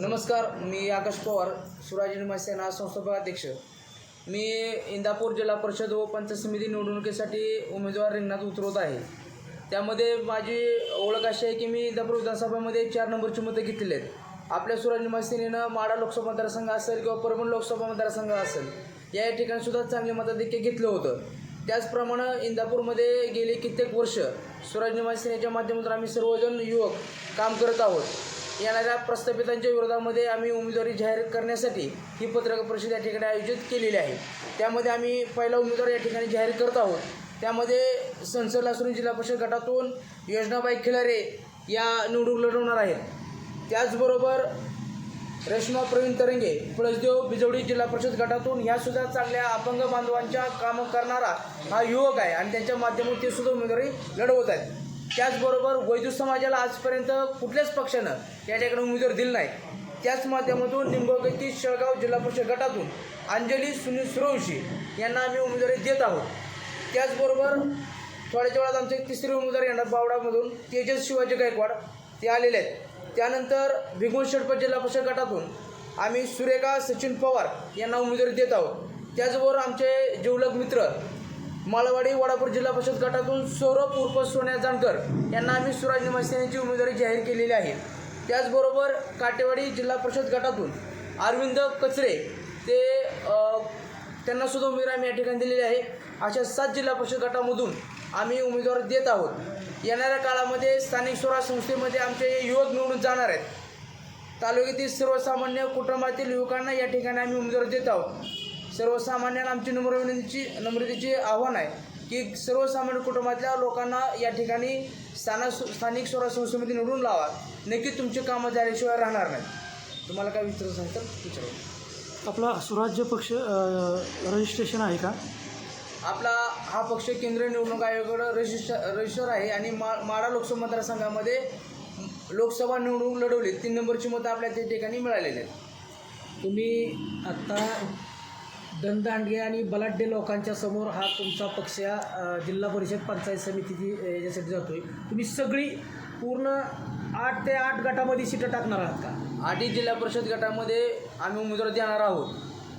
नमस्कार मी आकाश पवार शिवराजी सेना संस्थापक अध्यक्ष मी इंदापूर जिल्हा परिषद व पंचायत समिती निवडणुकीसाठी उमेदवार रिंगणात उतरवत आहे. त्यामध्ये माझी ओळख अशी आहे की मी इंदापूर विधानसभेमध्ये चार नंबरची मतं घेतलेली आहेत. आपल्या शिवाजी सेनेनं माडा लोकसभा मतदारसंघ असेल किंवा परभणी लोकसभा मतदारसंघ असेल या ठिकाणीसुद्धा चांगले मताधिक्य घेतलं होतं. त्याचप्रमाणे इंदापूरमध्ये गेली कित्येक वर्ष स्वराज्य सेनेच्या माध्यमातून आम्ही सर्वजण युवक काम करत आहोत. येणाऱ्या प्रस्थापितांच्या विरोधामध्ये आम्ही उमेदवारी जाहीर करण्यासाठी ही पत्रकार परिषद या ठिकाणी आयोजित केलेली आहे. त्यामध्ये आम्ही पहिला उमेदवार या ठिकाणी जाहीर करत आहोत. त्यामध्ये संसद लासुरी जिल्हा परिषद गटातून योजनाबाई खिलारे या निवडणूक लढवणार आहेत. त्याचबरोबर रेश्मा प्रवीण तरंगे पळसदेव बिजवडी जिल्हा परिषद गटातून ह्यासुद्धा चांगल्या अपंग बांधवांच्या कामं करणारा हा युवक आहे आणि त्यांच्या माध्यमातून ते सुद्धा उमेदवारी लढवत आहेत. त्याचबरोबर वैद्य समाजाला आजपर्यंत कुठल्याच पक्षानं याच्याकडे उमेदवार दिलं नाही. त्याच माध्यमातून निंबोगती शेळगाव जिल्हा परिषद गटातून अंजली सुनील सुरवशी यांना आम्ही उमेदवारी देत आहोत. त्याचबरोबर थोड्याच्या वेळात आमचे तिसरे उमेदवार येणार बावडामधून तेजस शिवाजी गायकवाड. ते आलेले आहेत. त्यानंतर भिगुण शेडपत जिल्हा परिषद गटातून आम्ही सुरेखा सचिन पवार यांना उमेदवारी देत आहोत. त्याचबरोबर आमचे जिवलग मित्र मालवाडी वडापूर जिल्हा परिषद गटातून सौरभ उर्फ सोन्या जानकर यांना आम्ही स्वराज निवासी उमेदवारी जाहीर केलेली आहे. त्याचबरोबर काटेवाडी जिल्हा परिषद गटातून अरविंद कचरे ते त्यांना सुद्धा उमेदवार आम्ही या ठिकाणी दिलेली आहे. अशा सात जिल्हा परिषद गटामधून आम्ही उमेदवार देत आहोत. येणाऱ्या काळामध्ये स्थानिक स्वराज संस्थेमध्ये आमचे युवक निवडून जाणार आहेत. तालुक्यातील सर्वसामान्य कुटुंबातील युवकांना या ठिकाणी आम्ही उमेदवार देत आहोत. सर्वसामान्यांना आमची नम्र विनंतीची नम्रतेचे आव्हान आहे की सर्वसामान्य कुटुंबातल्या लोकांना या ठिकाणी स्थाना स्थानिक स्वराज संस्थेमध्ये निवडून लावा. नक्की तुमची कामं झाल्याशिवाय राहणार नाही. तुम्हाला काय विचारायचं असेल तर विचारू. आपला स्वराज्य पक्ष रजिस्ट्रेशन आहे का? आपला हा पक्ष केंद्रीय निवडणूक आयोगाकडं रजिस्टर रजिस्टर आहे आणि मा माडा लोकसभा मतदारसंघामध्ये लोकसभा निवडणूक लढवली तीन नंबरची मतं आपल्या त्या ठिकाणी मिळालेली आहेत. तुम्ही आत्ता दणदांडगे आणि बलाढ्य लोकांच्या समोर हा तुमचा पक्ष या जिल्हा परिषद पंचायत समितीची याच्यासाठी जातो आहे तुम्ही सगळी पूर्ण आठ ते आठ गटामध्ये सीटं टाकणार आहात का? आठही जिल्हा परिषद गटामध्ये आम्ही उमेदवार देणार आहोत.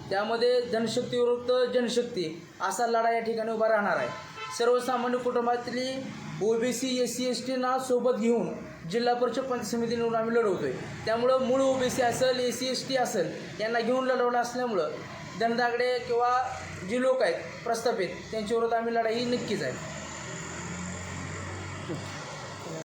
त्यामध्ये जनशक्ती विरुद्ध जनशक्ती असा लढा या ठिकाणी उभा राहणार आहे. सर्वसामान्य कुटुंबातली ओबीसी एस सी एस टीना सोबत घेऊन जिल्हा परिषद पंचायत समिती निवडून आम्ही आहे त्यामुळं मूळ ओबीसी असेल एस सी एस टी असेल यांना घेऊन लढवलं असल्यामुळं दंडागडे किंवा जे लोक आहेत प्रस्थापित त्यांच्याविरोधात आम्ही लढाई नक्कीच आहे.